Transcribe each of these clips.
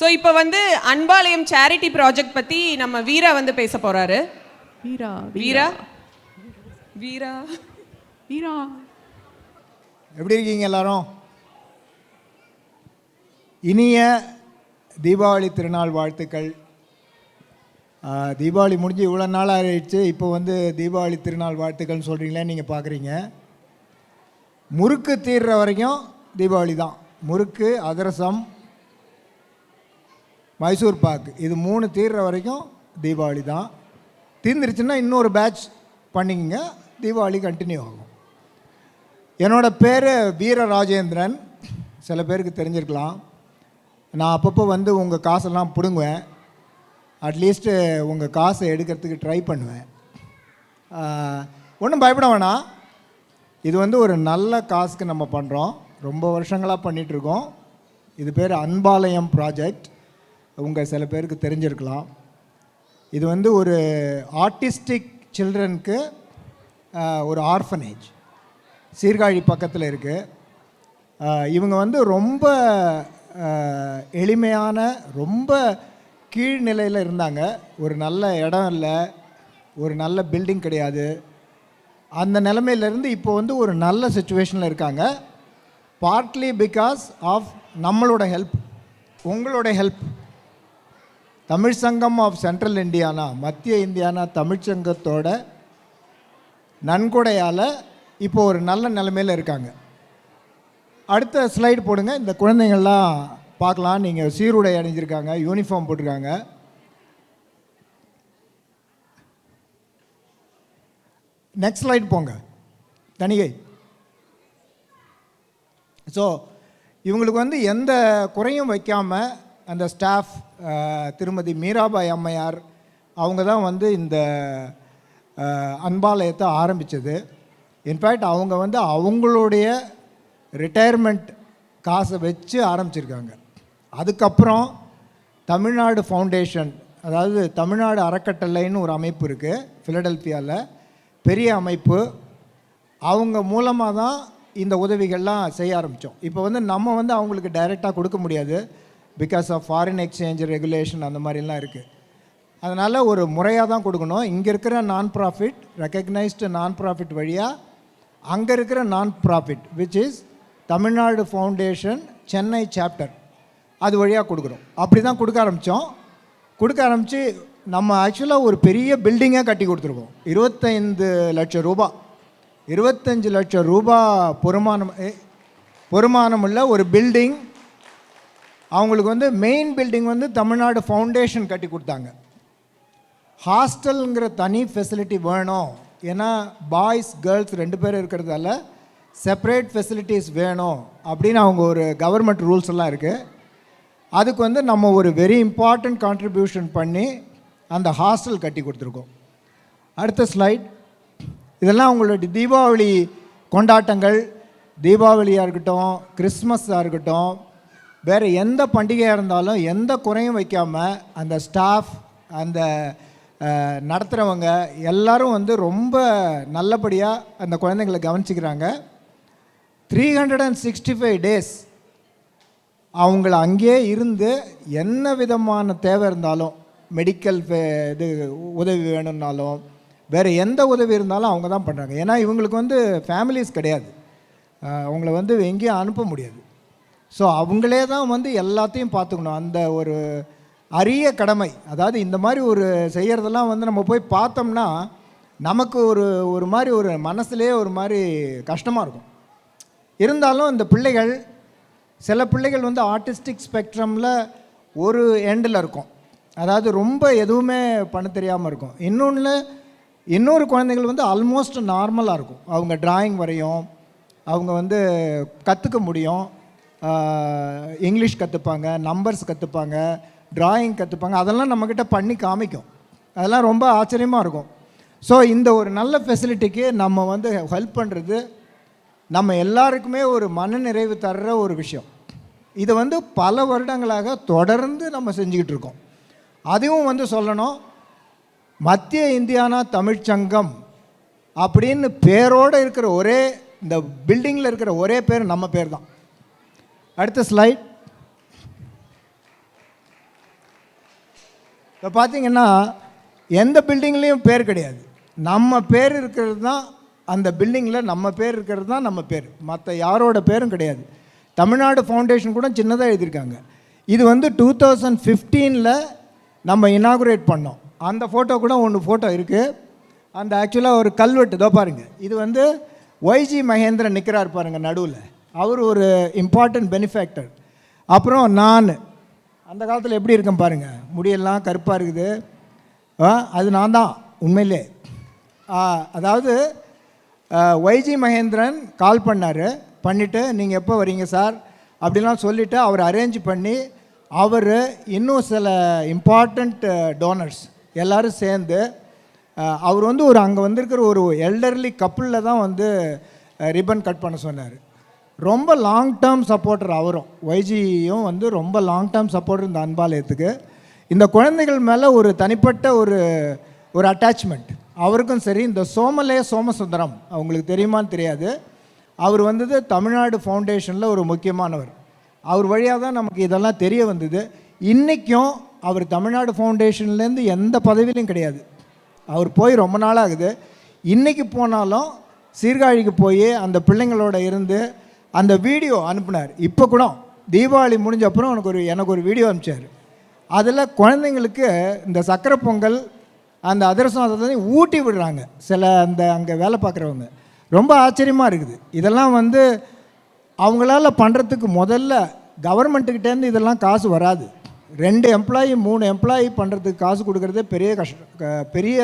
So இப்போ வந்து அன்பாலயம் charity project பற்றி நம்ம வீரா வந்து பேச போகிறாரு வீரா வீரா? வீரா. வீரா? எப்படி இருக்கீங்க எல்லாரும்? இனிய தீபாவளி திருநாள் வாழ்த்துக்கள். தீபாவளி முடிஞ்சு இவ்வளோ நாள் ஆயிடுச்சு. இப்போ வந்து தீபாவளி திருநாள் வாழ்த்துக்கள்னு சொல்கிறீங்களே நீங்கள் பார்க்குறீங்க முறுக்கு தீர்ற வரைக்கும் தீபாவளி தான். முறுக்கு அதிரசம் மைசூர் பாக்கு இது மூணு தீர்ற வரைக்கும் தீபாவளி தான். தீர்ந்துருச்சுன்னா இன்னொரு பேட்ச் பண்ணிக்கங்க. தீபாவளி கண்டினியூ ஆகும். என்னோட பேர் வீர ராஜேந்திரன் சில பேருக்கு தெரிஞ்சிருக்கலாம். நான் அப்பப்போ வந்து உங்கள் காசெல்லாம் பிடுங்குவேன். அட்லீஸ்ட்டு உங்கள் காசை எடுக்கிறதுக்கு ட்ரை பண்ணுவேன். ஒன்றும் பயப்பட வேணாம். இது வந்து ஒரு நல்ல காசுக்கு நம்ம பண்ணுறோம் ரொம்ப வருஷங்களாக பண்ணிகிட்ருக்கோம் இது பேர் அன்பாலயம் ப்ராஜெக்ட் உங்கள் சில பேருக்கு தெரிஞ்சிருக்கலாம். இது வந்து ஒரு ஆர்டிஸ்டிக் சில்ட்ரனுக்கு ஒரு ஆர்ஃபனேஜ் சீர்காழி பக்கத்தில் இருக்குது இவங்க வந்து ரொம்ப எளிமையான ரொம்ப கீழ்நிலையில் இருந்தாங்க. ஒரு நல்ல இடம் இல்லை. ஒரு நல்ல பில்டிங் கிடையாது. அந்த நிலமையிலேருந்து இப்போ வந்து ஒரு நல்ல சுச்சுவேஷனில் இருக்காங்க. பார்ட்லி பிகாஸ் ஆஃப் நம்மளோட ஹெல்ப் உங்களோட help Tamil Sangam of central Indiana மத்திய இந்தியானா தமிழ்ச்சங்கத்தோட நன்கொடையால் இப்போ ஒரு நல்ல நிலைமையில் இருக்காங்க. அடுத்த ஸ்லைடு போடுங்க. இந்த குழந்தைங்கள்லாம் பார்க்கலாம். நீங்கள் சீருடை அணிஞ்சிருக்காங்க யூனிஃபார்ம் போட்டிருக்காங்க. நெக்ஸ்ட் ஸ்லைடு போங்க. தனிகை ஸோ இவங்களுக்கு வந்து எந்த குறையும் வைக்காமல் அந்த ஸ்டாஃப் திருமதி மீராபாய் அம்மையார் அவங்க தான் வந்து இந்த அன்பாலயத்தை ஆரம்பித்தது இன்ஃபேக்ட் அவங்க வந்து அவங்களுடைய ரிட்டையர்மெண்ட் காசை வச்சு ஆரம்பிச்சிருக்காங்க. அதுக்கப்புறம் தமிழ்நாடு ஃபவுண்டேஷன் அதாவது தமிழ்நாடு அறக்கட்டளைன்னு ஒரு அமைப்பு இருக்குது ஃபிலடெல்ஃபியாவில் பெரிய அமைப்பு. அவங்க மூலமாக தான் இந்த உதவிகள்லாம் செய்ய ஆரம்பித்தோம் இப்போ வந்து நம்ம வந்து அவங்களுக்கு டைரெக்டாக கொடுக்க முடியாது. Because of foreign exchange regulation அந்த மாதிரிலாம் இருக்குது அதனால் ஒரு முறையாக தான் கொடுக்கணும். இங்கே இருக்கிற நான் ப்ராஃபிட் ரெக்கக்னைஸ்டு நான் ப்ராஃபிட் வழியாக அங்கே இருக்கிற non profit which is Tamil Nadu foundation Chennai chapter அது வழியாக கொடுக்குறோம் அப்படி தான் கொடுக்க ஆரம்பித்தோம் கொடுக்க ஆரம்பித்து நம்ம ஆக்சுவலாக ஒரு பெரிய பில்டிங்கே கட்டி கொடுத்துருக்கோம். இருபத்தைந்து லட்சம் ரூபா. இருபத்தஞ்சு லட்சம் ரூபாய் பொறுமானம் ஏ, பொறுமானம் உள்ள ஒரு பில்டிங் அவங்களுக்கு வந்து மெயின் பில்டிங் வந்து தமிழ்நாடு ஃபவுண்டேஷன் கட்டி கொடுத்தாங்க. ஹாஸ்டலுங்கிற தனி ஃபெசிலிட்டி வேணும். ஏன்னா பாய்ஸ் கேர்ள்ஸ் ரெண்டு பேரும் இருக்கிறதால செப்பரேட் ஃபெசிலிட்டிஸ் வேணும் அப்படின்னு அவங்க ஒரு கவர்மெண்ட் ரூல்ஸ் எல்லாம் இருக்குது அதுக்கு வந்து நம்ம ஒரு வெரி இம்பார்ட்டண்ட் கான்ட்ரிபியூஷன் பண்ணி அந்த ஹாஸ்டல் கட்டி கொடுத்துருக்கோம். அடுத்த ஸ்லைட் இதெல்லாம் உங்களுடைய தீபாவளி கொண்டாட்டங்கள். தீபாவளியாக இருக்கட்டும் கிறிஸ்மஸாக இருக்கட்டும் வேறு எந்த பண்டிகையாக இருந்தாலும் எந்த குறையும் வைக்காமல் அந்த ஸ்டாஃப் அந்த நடத்துகிறவங்க எல்லாரும் வந்து ரொம்ப நல்லபடியாக அந்த குழந்தைங்களை கவனிச்சிக்கிறாங்க. Three hundred and sixty five days அவங்கள அங்கேயே இருந்து என்ன விதமான தேவை இருந்தாலும் மெடிக்கல் இது உதவி வேணும்னாலும் வேறு எந்த உதவி இருந்தாலும் அவங்க தான் பண்ணுறாங்க ஏன்னா இவங்களுக்கு வந்து ஃபேமிலிஸ் கிடையாது. அவங்கள வந்து எங்கேயும் அனுப்ப முடியாது. ஸோ அவங்களே தான் வந்து எல்லாத்தையும் பார்த்துக்கணும். அந்த ஒரு அரிய கடமை அதாவது இந்த மாதிரி ஒரு செய்கிறதெல்லாம் வந்து நம்ம போய் பார்த்தோம்னா நமக்கு ஒரு ஒரு மாதிரி ஒரு மனசுலேயே ஒரு மாதிரி கஷ்டமாக இருக்கும். இருந்தாலும் இந்த பிள்ளைகள் சில பிள்ளைகள் வந்து ஆர்டிஸ்டிக் ஸ்பெக்ட்ரமில் ஒரு எண்டில் இருக்கும். அதாவது ரொம்ப எதுவுமே பண்ண தெரியாமல் இருக்கும். இன்னொன்று இன்னொரு குழந்தைகள் வந்து ஆல்மோஸ்ட் நார்மலாக இருக்கும். அவங்க டிராயிங் வரையும் அவங்க வந்து கற்றுக்க முடியும். இங்கிலீஷ் கற்றுப்பாங்க நம்பர்ஸ் கற்றுப்பாங்க டிராயிங் கற்றுப்பாங்க அதெல்லாம் நம்மக்கிட்ட பண்ணி காமிக்கும். அதெல்லாம் ரொம்ப ஆச்சரியமாக இருக்கும். ஸோ இந்த ஒரு நல்ல ஃபெசிலிட்டிக்கு நம்ம வந்து ஹெல்ப் பண்ணுறது நம்ம எல்லாருக்குமே ஒரு மனநிறைவு தர்ற ஒரு விஷயம். இதை வந்து பல வருடங்களாக தொடர்ந்து நம்ம செஞ்சுக்கிட்டு இருக்கோம். அதுவும் வந்து சொல்லணும் மத்திய இந்தியானா தமிழ்ச்சங்கம் அப்படின்னு பேரோடு இருக்கிற ஒரே இந்த பில்டிங்கில் இருக்கிற ஒரே பேர் நம்ம பேர் தான். அடுத்த ஸ்லைட் இப்போ பார்த்தீங்கன்னா எந்த பில்டிங்லேயும் பேர் கிடையாது. நம்ம பேர் இருக்கிறது தான் அந்த பில்டிங்கில் நம்ம பேர் இருக்கிறது தான் நம்ம பேர். மற்ற யாரோட பேரும் கிடையாது. தமிழ்நாடு ஃபவுண்டேஷன் கூட சின்னதாக எழுதியிருக்காங்க. இது வந்து டூ தௌசண்ட் ஃபிஃப்டீனில் நம்ம இனாகுரேட் பண்ணோம். அந்த ஃபோட்டோ கூட ஒன்று ஃபோட்டோ இருக்குது அந்த ஆக்சுவலாக ஒரு கல்வெட்டு இதோ பாருங்கள் இது வந்து ஒய்ஜி மகேந்திரன் நிற்கிறார் பாருங்கள் நடுவில். அவர் ஒரு இம்பார்ட்டன்ட் பெனிஃபேக்டர் அப்புறம் நான் அந்த காலத்தில் எப்படி இருக்கேன் பாருங்கள் முடியெல்லாம் கருப்பாக இருக்குது. ஆ, அது நான் தான் உண்மையிலே. அதாவது ஒய்ஜி மகேந்திரன் கால் பண்ணார். பண்ணிவிட்டு நீங்கள் எப்போ வரீங்க சார்? அப்படிலாம் சொல்லிவிட்டு அவர் அரேஞ்ச் பண்ணி அவர் இன்னும் சில இம்பார்ட்டண்ட் டோனர்ஸ் எல்லோரும் சேர்ந்து அவர் வந்து ஒரு அங்கே வந்திருக்கிற ஒரு எல்டர்லி கப்புளில் தான் வந்து ரிப்பன் கட் பண்ண சொன்னார். ரொம்ப லாங் டேர்ம் சப்போர்ட்டர் அவரும். ஒய்ஜியும் வந்து ரொம்ப லாங் டேர்ம் சப்போர்ட்டர் இந்த அன்பாலயத்துக்கு. இந்த குழந்தைகள் மேலே ஒரு தனிப்பட்ட ஒரு ஒரு அட்டாச்மெண்ட் அவருக்கும் சரி இந்த சோமலே சோமசுந்தரம் அவங்களுக்கு தெரியுமான்னு தெரியாது. அவர் வந்தது தமிழ்நாடு ஃபவுண்டேஷனில் ஒரு முக்கியமானவர். அவர் வழியாக தான் நமக்கு இதெல்லாம் தெரிய வந்தது. இன்றைக்கும் அவர் தமிழ்நாடு ஃபவுண்டேஷன்லேருந்து எந்த பதவியிலும் கிடையாது. அவர் போய் ரொம்ப நாளாகுது இன்றைக்கி போனாலும் சீர்காழிக்கு போய் அந்த பிள்ளைங்களோட இருந்து அந்த வீடியோ அனுப்புனார். இப்போ கூட தீபாவளி முடிஞ்ச அப்புறம் எனக்கு ஒரு எனக்கு ஒரு வீடியோ அனுப்பிச்சார். அதில் குழந்தைங்களுக்கு இந்த சக்கரை பொங்கல் அந்த அதிரசம் அதை ஊட்டி விடுறாங்க. சில அந்த அங்கே வேலை பார்க்குறவங்க. ரொம்ப ஆச்சரியமாக இருக்குது. இதெல்லாம் வந்து அவங்களால பண்ணுறதுக்கு முதல்ல கவர்மெண்ட்டுக்கிட்டேருந்து இதெல்லாம் காசு வராது. ரெண்டு எம்ப்ளாயி மூணு எம்ப்ளாயி பண்ணுறதுக்கு காசு கொடுக்குறதே பெரிய கஷ்டம் பெரிய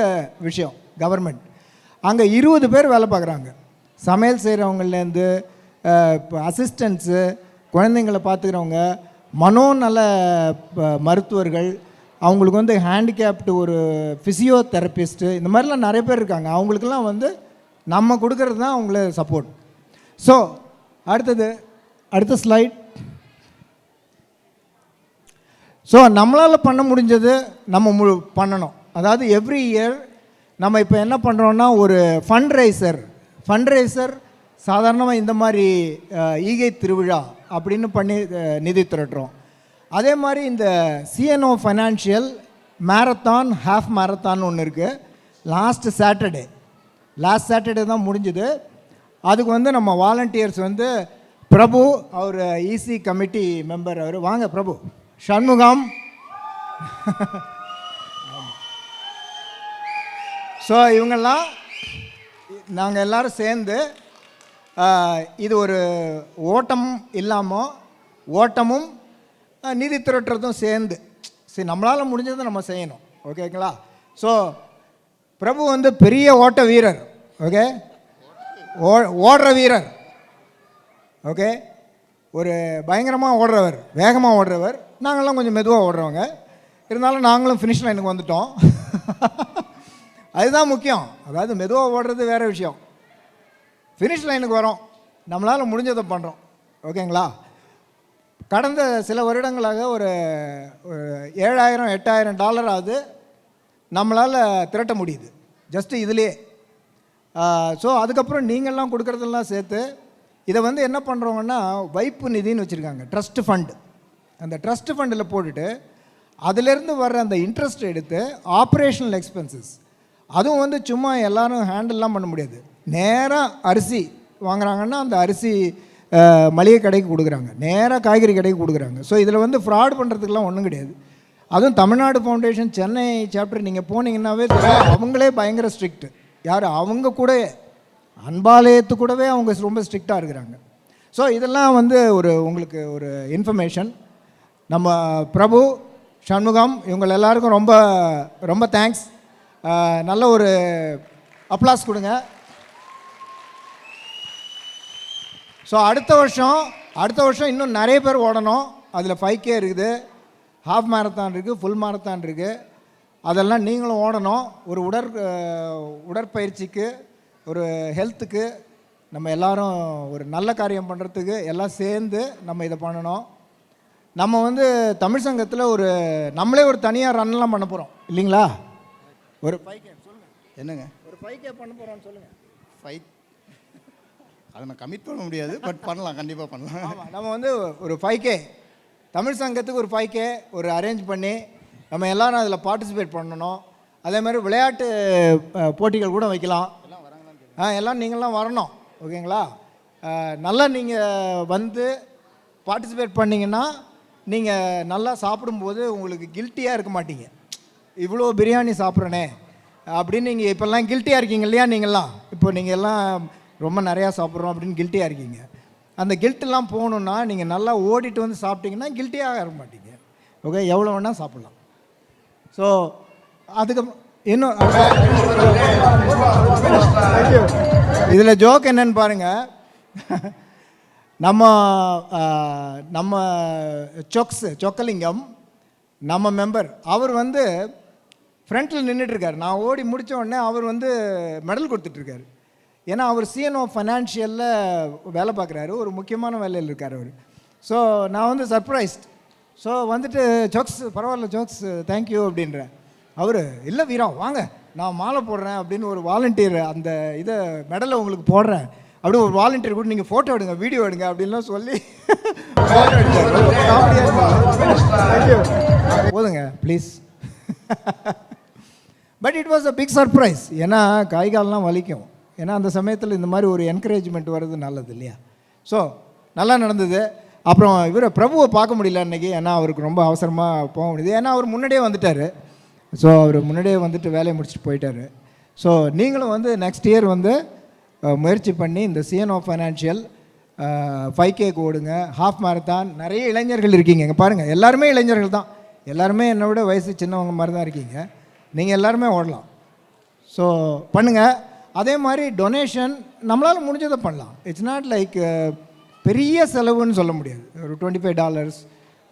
விஷயம் கவர்மெண்ட் அங்கே இருபது பேர் வேலை பார்க்குறாங்க. சமையல் செய்கிறவங்கலேருந்து அசிஸ்டன்ஸு குழந்தைங்கள பார்த்துக்கிறவங்க மனோநல மருத்துவர்கள் அவங்களுக்கு வந்து ஹேண்டிகேப்டு ஒரு ஃபிசியோதெரப்பிஸ்ட்டு இந்த மாதிரிலாம் நிறைய பேர் இருக்காங்க. அவங்களுக்கெல்லாம் வந்து நம்ம கொடுக்கறது தான் அவங்கள சப்போர்ட் ஸோ அடுத்தது அடுத்த ஸ்லைட் ஸோ நம்மளால் பண்ண முடிஞ்சது நம்ம மு பண்ணணும். அதாவது எவ்ரி இயர் நம்ம இப்போ என்ன பண்ணுறோன்னா ஒரு ஃபண்ட் ரைசர் ஃபண்ட் ரைசர் சாதாரணமாக இந்த மாதிரி ஈகை திருவிழா அப்படின்னு பண்ணி நிதி திரட்டுறோம். அதே மாதிரி இந்த CNO financial marathon half marathon ஒன்று இருக்குது லாஸ்ட் சாட்டர்டே லாஸ்ட் சாட்டர்டே தான் முடிஞ்சுது. அதுக்கு வந்து நம்ம வாலண்டியர்ஸ் வந்து பிரபு அவர் இசி கமிட்டி மெம்பர் அவர். வாங்க பிரபு. சண்முகம். ஸோ இவங்கெல்லாம் நாங்கள் எல்லாரும் சேர்ந்து இது ஒரு ஓட்டம் இல்லாமல் ஓட்டமும் நிதி திரட்டுறதும் சேர்ந்து. சரி நம்மளால் முடிஞ்சதை நம்ம செய்யணும். ஓகேங்களா ஸோ பிரபு வந்து பெரிய ஓட்ட வீரர். ஓகே ஓ ஓடுற வீரர். ஓகே ஒரு பயங்கரமாக ஓடுறவர் வேகமாக ஓடுறவர். நாங்கள்லாம் கொஞ்சம் மெதுவாக ஓடுறவங்க. இருந்தாலும் நாங்களும் ஃபினிஷ் லைனுக்கு வந்துட்டோம். அதுதான் முக்கியம். அதாவது மெதுவாக ஓடுறது வேறு விஷயம். ஃபினிஷ் லைனுக்கு வரோம். நம்மளால் முடிஞ்சதை பண்ணுறோம் ஓகேங்களா கடந்த சில வருடங்களாக ஒரு ஏழாயிரம் எட்டாயிரம் டாலராவது நம்மளால் திரட்ட முடியுது. ஜஸ்ட்டு இதுலேயே. ஸோ அதுக்கப்புறம் நீங்கள்லாம் கொடுக்குறதெல்லாம் சேர்த்து இதை வந்து என்ன பண்ணுறோங்கன்னா வைப்பு நிதின்னு வச்சுருக்காங்க. ட்ரஸ்ட் ஃபண்டு அந்த ட்ரஸ்ட் ஃபண்டில் போட்டுட்டு அதிலேருந்து வர்ற அந்த இன்ட்ரெஸ்ட் எடுத்து ஆப்ரேஷனல் எக்ஸ்பென்சஸ் அதுவும் வந்து சும்மா எல்லாரும் ஹேண்டில்லாம் பண்ண முடியாது. நேராக அரிசி வாங்குறாங்கன்னா அந்த அரிசி மளிகை கடைக்கு கொடுக்குறாங்க. நேராக காய்கறி கடைக்கு கொடுக்குறாங்க. ஸோ இதில் வந்து ஃப்ராட் பண்ணுறதுக்குலாம் ஒன்றும் கிடையாது. அதுவும் தமிழ்நாடு ஃபவுண்டேஷன் சென்னை சாப்டர் நீங்கள் போனீங்கன்னாவே அவங்களே பயங்கர ஸ்ட்ரிக்ட் யார்? அவங்க கூட அன்பாலயத்து கூடவே அவங்க ரொம்ப ஸ்ட்ரிக்டாக இருக்கிறாங்க. ஸோ இதெல்லாம் வந்து ஒரு உங்களுக்கு ஒரு இன்ஃபர்மேஷன் நம்ம பிரபு சண்முகம் இவங்க எல்லாருக்கும் ரொம்ப ரொம்ப தேங்க்ஸ் நல்ல ஒரு அப்ளாஸ் கொடுங்க. ஸோ அடுத்த வருஷம் அடுத்த வருஷம் இன்னும் நிறைய பேர் ஓடணும். அதில் ஃபைவ் கே இருக்குது. ஹாஃப் மேரத்தான் இருக்குது ஃபுல் மேரத்தான் இருக்குது அதெல்லாம் நீங்களும் ஓடணும். ஒரு உடற் உடற்பயிற்சிக்கு ஒரு ஹெல்த்துக்கு நம்ம எல்லாரும் ஒரு நல்ல காரியம் பண்ணுறதுக்கு எல்லாம் சேர்ந்து நம்ம இதை பண்ணணும். நம்ம வந்து தமிழ் சங்கத்தில் ஒரு நம்மளே ஒரு தனியாக ரன்லாம் பண்ண போகிறோம் இல்லைங்களா? ஒரு ஃபைவ் கே சொல்லுங்கள் என்னங்க? ஒரு ஃபைவ் கே பண்ண போகிறோம்னு சொல்லுங்கள் ஃபைட் அதை நான் கமிட் பண்ண முடியாது பட் பண்ணலாம் கண்டிப்பாக பண்ணலாம். நம்ம வந்து ஒரு ஃபைவ் கே தமிழ் சங்கத்துக்கு ஒரு ஃபைவ் கே ஒரு அரேஞ்ச் பண்ணி நம்ம எல்லாரும் அதில் பார்ட்டிசிபேட் பண்ணணும். அதே மாதிரி விளையாட்டு போட்டிகள் கூட வைக்கலாம். ஆ எல்லாம் நீங்களாம் வரணும் ஓகேங்களா? நல்லா நீங்கள் வந்து பார்ட்டிசிபேட் பண்ணீங்கன்னா நீங்கள் நல்லா சாப்பிடும்போது உங்களுக்கு கில்ட்டியாக இருக்க மாட்டீங்க. இவ்வளோ பிரியாணி சாப்பிட்றனே அப்படின்னு நீங்கள் இப்போல்லாம் கில்ட்டியாக இருக்கீங்க இல்லையா நீங்கள்லாம் இப்போ நீங்கள் எல்லாம் ரொம்ப நிறையா சாப்பிட்றோம் அப்படின்னு கில்ட்டியாக இருக்கீங்க. அந்த கில்ட்டெல்லாம் போகணுன்னா நீங்கள் நல்லா ஓடிட்டு வந்து சாப்பிட்டீங்கன்னா கில்ட்டியாக இருக்க மாட்டீங்க. ஓகே எவ்வளோ வேணால் சாப்பிட்லாம். ஸோ அதுக்கு இன்னும் இதில் ஜோக் என்னன்னு பாருங்கள் நம்ம நம்ம சொக்ஸ் சொக்கலிங்கம் நம்ம மெம்பர் அவர் வந்து ஃப்ரண்ட்டில் நின்றுட்டுருக்காரு நான் ஓடி முடித்த உடனே அவர் வந்து மெடல் கொடுத்துட்ருக்காரு ஏன்னா அவர் சிஎன்ஓ ஃபைனான்ஷியலில் வேலை பார்க்குறாரு. ஒரு முக்கியமான வேலையில் இருக்கார் அவர். ஸோ நான் வந்து சர்ப்ரைஸ்ட் ஸோ வந்துட்டு ஜோக்ஸ் பரவாயில்ல ஜோக்ஸ் தேங்க்யூ அப்படின்றேன் அவர் இல்லை வீரா வாங்க. நான் மாலை போடுறேன் அப்படின்னு ஒரு வாலண்டியர் அந்த இதை மெடலை உங்களுக்கு போடுறேன். அப்படி ஒரு வாலண்டியர் கூட நீங்கள் ஃபோட்டோ எடுங்க வீடியோ எடுங்க அப்படின்லாம் சொல்லி போதுங்க please but it was a big surprise ஏன்னா கை கால்லாம் வலிக்கும். ஏன்னா அந்த சமயத்தில் இந்த மாதிரி ஒரு என்கரேஜ்மெண்ட் வர்றது நல்லது இல்லையா? ஸோ நல்லா நடந்தது. அப்புறம் இவரை பிரபுவை பார்க்க முடியல அன்றைக்கி ஏன்னா அவருக்கு ரொம்ப அவசரமாக போக முடியுது. ஏன்னா அவர் முன்னாடியே வந்துட்டார். ஸோ அவர் முன்னாடியே வந்துட்டு வேலையை முடிச்சுட்டு போயிட்டார். ஸோ நீங்களும் வந்து நெக்ஸ்ட் இயர் வந்து முயற்சி பண்ணி இந்த சிஎன்ஓ ஃபைனான்ஷியல் ஃபைவ் கேக்கு ஓடுங்க. ஹாஃப் மேரத்தான் நிறைய இளைஞர்கள் இருக்கீங்க. இங்கே பாருங்கள் எல்லாருமே இளைஞர்கள் தான். எல்லாருமே என்னை விட வயசு சின்னவங்க மாதிரி தான் இருக்கீங்க. நீங்கள் எல்லாருமே ஓடலாம். ஸோ பண்ணுங்கள் அதே மாதிரி டொனேஷன் நம்மளால் முடிஞ்சதை பண்ணலாம். இட்ஸ் நாட் லைக் பெரிய செலவுன்னு சொல்ல முடியாது. ஒரு டுவெண்ட்டி ஃபைவ் டாலர்ஸ்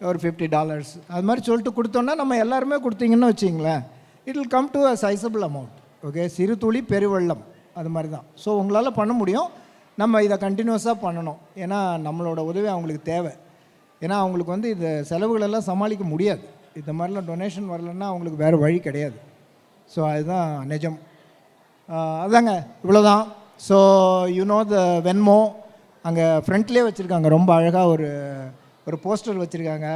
ஒரு ஃபிஃப்டி டாலர்ஸ் அது மாதிரி சொல்லிட்டு கொடுத்தோன்னா நம்ம எல்லாருமே கொடுத்தீங்கன்னு வச்சிங்களேன் it will come to a sizable amount okay சிறு துளி பெருவெள்ளம். அது மாதிரி தான். ஸோ உங்களால் பண்ண முடியும். நம்ம இதை கண்டினியூஸாக பண்ணணும். ஏன்னா நம்மளோட உதவி அவங்களுக்கு தேவை. ஏன்னா அவங்களுக்கு வந்து இந்த செலவுகளெல்லாம் சமாளிக்க முடியாது. இந்த மாதிரிலாம் டொனேஷன் வரலன்னா அவங்களுக்கு வேறு வழி கிடையாது. ஸோ அதுதான் நிஜம். அதாங்க இவ்வளோதான் so you know the Venmo அங்கே ஃப்ரண்ட்லேயே வச்சுருக்காங்க. ரொம்ப அழகாக ஒரு ஒரு போஸ்டர் வச்சுருக்காங்க.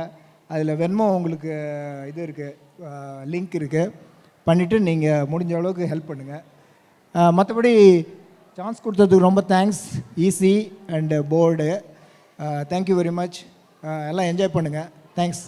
அதில் வென்மோ உங்களுக்கு இது இருக்குது லிங்க் இருக்குது பண்ணிவிட்டு நீங்கள் முடிஞ்ச அளவுக்கு ஹெல்ப் பண்ணுங்கள் மற்றபடி சான்ஸ் கொடுத்ததுக்கு ரொம்ப thanks EC and board thank you very much எல்லாம் என்ஜாய் பண்ணுங்கள் தேங்க்ஸ்